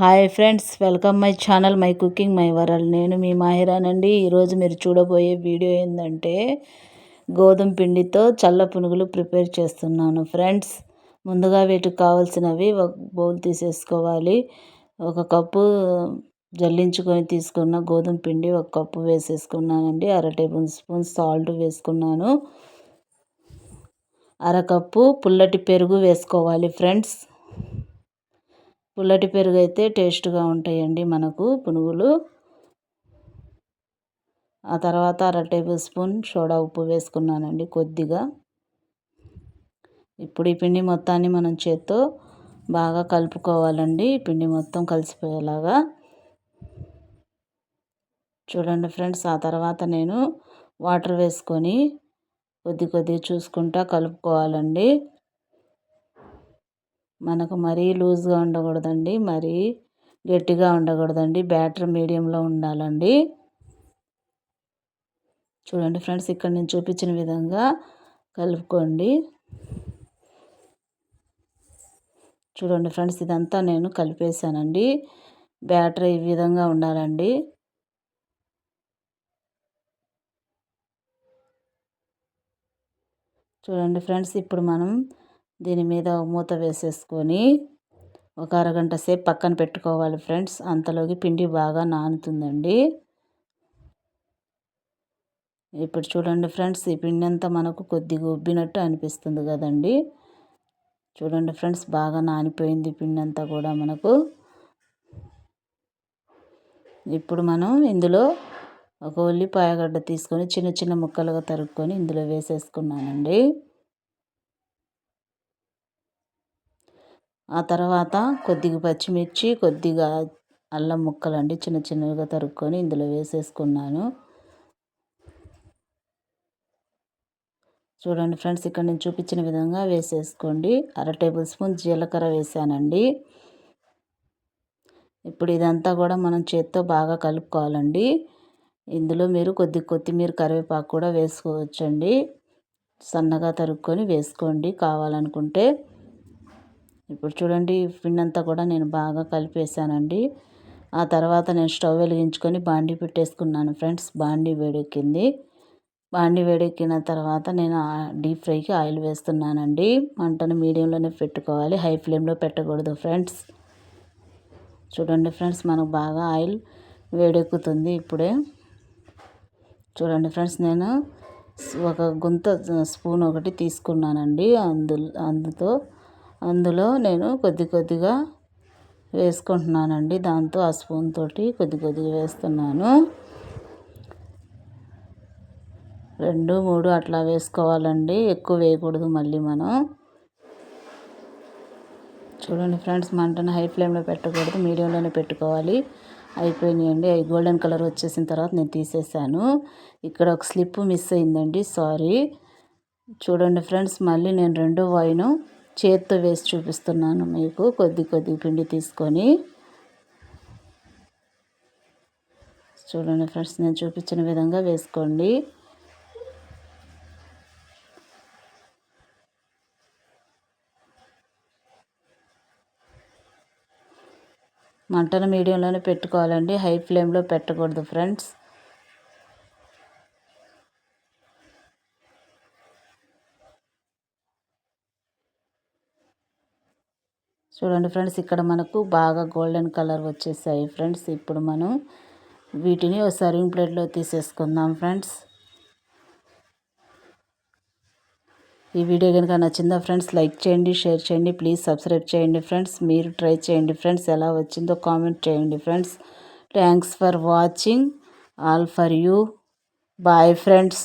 Hi friends welcome my channel my cooking my world. నేను మీ మాహిరానండి. ఈరోజు మీరు చూడబోయే వీడియో ఏంటంటే గోధుమ పిండితో చల్ల పునుగులు ప్రిపేర్ చేస్తున్నాను. ఫ్రెండ్స్ ముందుగా వీటికి కావాల్సినవి ఒక బౌల్ తీసేసుకోవాలి. ఒక కప్పు జల్లించుకొని తీసుకున్న గోధుమ పిండి ఒక కప్పు వేసేసుకున్నానండి. అర టేబుల్ స్పూన్ సాల్ట్ వేసుకున్నాను. అరకప్పు పుల్లటి పెరుగు వేసుకోవాలి ఫ్రెండ్స్. పుల్లటి పెరుగు అయితే టేస్ట్గా ఉంటాయండి మనకు పునుగులు. ఆ తర్వాత అర టేబుల్ స్పూన్ సోడా ఉప్పు వేసుకున్నానండి కొద్దిగా. ఇప్పుడు ఈ పిండి మొత్తాన్ని మనం చేత్తో బాగా కలుపుకోవాలండి. పిండి మొత్తం కలిసిపోయేలాగా. చూడండి ఫ్రెండ్స్ ఆ తర్వాత నేను వాటర్ వేసుకొని కొద్ది కొద్దిగా చూసుకుంటా కలుపుకోవాలండి. మనకు మరీ లూజ్గా ఉండకూడదండి మరీ గట్టిగా ఉండకూడదండి. బ్యాటర్ మీడియంలో ఉండాలండి. చూడండి ఫ్రెండ్స్ ఇక్కడ నేను చూపించిన విధంగా కలుపుకోండి. చూడండి ఫ్రెండ్స్ ఇదంతా నేను కలిపేసానండి బ్యాటర్ ఈ విధంగా ఉండాలండి. చూడండి ఫ్రెండ్స్ ఇప్పుడు మనం దీని మీద మూత వేసేసుకొని ఒక అరగంట సేపు పక్కన పెట్టుకోవాలి ఫ్రెండ్స్. అంతలోకి పిండి బాగా నానుతుందండి. ఇప్పుడు చూడండి ఫ్రెండ్స్ ఈ పిండి అంతా మనకు కొద్దిగా ఉబ్బినట్టు అనిపిస్తుంది కదండి. చూడండి ఫ్రెండ్స్ బాగా నానిపోయింది పిండి అంతా కూడా మనకు. ఇప్పుడు మనం ఇందులో ఒక ఉల్లిపాయగడ్డ తీసుకొని చిన్న చిన్న ముక్కలుగా తరుక్కొని ఇందులో వేసేసుకున్నానండి. ఆ తర్వాత కొద్దిగా పచ్చిమిర్చి కొద్దిగా అల్లం ముక్కలండి చిన్న చిన్నవిగా తరుక్కొని ఇందులో వేసేసుకున్నాను. చూడండి ఫ్రెండ్స్ ఇక్కడ నేను చూపించిన విధంగా వేసేసుకోండి. అర టేబుల్ స్పూన్ జీలకర్ర వేసానండి. ఇప్పుడు ఇదంతా కూడా మనం చేత్తో బాగా కలుపుకోవాలండి. ఇందులో మీరు కొద్ది కొత్తిమీర కరివేపాకు కూడా వేసుకోవచ్చండి. సన్నగా తరుక్కొని వేసుకోండి కావాలనుకుంటే. ఇప్పుడు చూడండి పిండి అంతా కూడా నేను బాగా కలిపేసానండి ఆ తర్వాత నేను స్టవ్ వెలిగించుకొని బాండీ పెట్టేసుకున్నాను ఫ్రెండ్స్ బాండీ వేడెక్కింది. బాండి వేడెక్కిన తర్వాత నేను డీప్ ఫ్రైకి ఆయిల్ వేస్తున్నానండి. మంటను మీడియంలోనే పెట్టుకోవాలి హై ఫ్లేమ్లో పెట్టకూడదు ఫ్రెండ్స్. చూడండి ఫ్రెండ్స్ మనకు బాగా ఆయిల్ వేడెక్కుతుంది ఇప్పుడే. చూడండి ఫ్రెండ్స్ నేను ఒక గుంత స్పూన్ ఒకటి తీసుకున్నానండి అందు అందుతో. అందులో నేను కొద్ది కొద్దిగా వేసుకుంటున్నానండి. దాంతో ఆ స్పూన్ తోటి కొద్ది కొద్దిగా వేస్తున్నాను. రెండు మూడు అట్లా వేసుకోవాలండి. ఎక్కువ వేయకూడదు మళ్ళీ మనం. చూడండి ఫ్రెండ్స్ మంటను హై ఫ్లేమ్లో పెట్టకూడదు. మీడియంలోనే పెట్టుకోవాలి. అయిపోయినాయండి. అవి గోల్డెన్ కలర్ వచ్చేసిన తర్వాత నేను తీసేసాను. ఇక్కడ ఒక స్లిప్ మిస్ అయిందండి. సారీ. చూడండి ఫ్రెండ్స్ మళ్ళీ నేను రెండో వైను చేత్తో వేసి చూపిస్తున్నాను మీకు. కొద్ది కొద్ది పిండి తీసుకొని. చూడండి ఫ్రెండ్స్ నేను చూపించిన విధంగా వేసుకోండి. మంటను మీడియంలోనే పెట్టుకోవాలండి. హై ఫ్లేమ్లో పెట్టకూడదు ఫ్రెండ్స్. చూడండి ఫ్రెండ్స్ ఇక్కడ మనకు బాగా గోల్డెన్ కలర్ వచ్చేసాయి ఫ్రెండ్స్. ఇప్పుడు మనం వీటిని ఒక సర్వింగ్ ప్లేట్లో తీసేసుకుందాం ఫ్రెండ్స్. ఈ వీడియో కనుక నచ్చిందా ఫ్రెండ్స్ లైక్ చేయండి షేర్ చేయండి ప్లీజ్ సబ్స్క్రైబ్ చేయండి ఫ్రెండ్స్. మీరు ట్రై చేయండి ఫ్రెండ్స్ ఎలా వచ్చిందో కామెంట్ చేయండి friends. Thanks for watching. All for you. Bye friends.